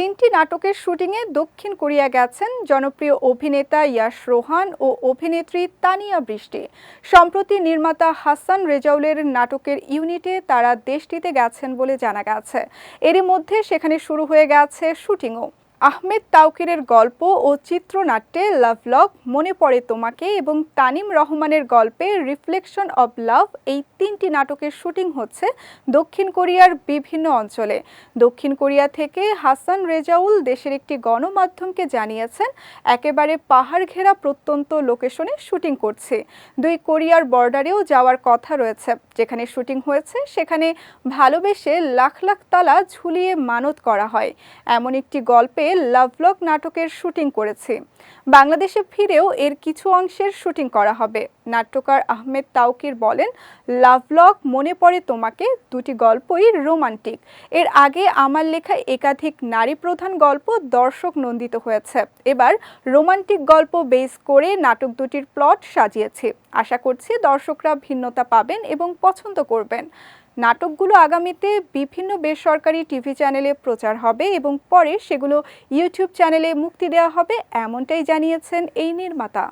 তিনটি নাটকের শুটিংয়ে দক্ষিণ কোরিয়া গেছেন জনপ্রিয় অভিনেতা ইয়াশ রোহান ও অভিনেত্রী তানিয়া বৃষ্টি। সম্প্রতি নির্মাতা হাসান রেজাউলের নাটকের ইউনিটে তারা দেশটিতে গেছেন বলে জানা গেছে। এরই মধ্যে সেখানে শুরু হয়ে গেছে শুটিংও। আহমেদ তাওকিরের গল্প ও চিত্রনাট্যে লাভ লভ মনে পড়ে তোমাকে এবং তানিম রহমানের গল্পে রিফ্লেকশন অব লাভ এই তিনটি নাটকের শুটিং হচ্ছে দক্ষিণ কোরিয়ার বিভিন্ন অঞ্চলে। দক্ষিণ কোরিয়া থেকে হাসান রেজাউল দেশের একটি গণমাধ্যমকে জানিয়েছেন, একেবারে পাহাড় ঘেরা প্রত্যন্ত লোকেশনে শুটিং করছে। দুই কোরিয়ার বর্ডারেও যাওয়ার কথা রয়েছে, যেখানে শুটিং হয়েছে সেখানে ভালোবেসে লাখ লাখ তালা ঝুলিয়ে মানত করা হয়। এমন একটি গল্পে লাভলক নাটকের শুটিং করেছি। বাংলাদেশে ফিরেও এর কিছু অংশের শুটিং করা হবে। নাট্যকার আহমেদ তাওকির বলেন লাভলক মনে পড়ে তোমাকে, দুটি গল্পই রোমান্টিক। এর আগে আমার লেখা একাধিক নারী প্রধান গল্প দর্শক নন্দিত হয়েছে। এবার রোমান্টিক গল্প বেস করে নাটক দুটির প্লট সাজিয়েছি। আশা করছি দর্শকরা ভিন্নতা পাবেন এবং পছন্দ করবেন। নাটকগুলো আগামীতে বিভিন্ন বেসরকারি টিভি চ্যানেলে প্রচার হবে এবং পরে সেগুলো ইউটিউব চ্যানেলে মুক্তি দেওয়া হবে, এমনটাই জানিয়েছেন এই নির্মাতা।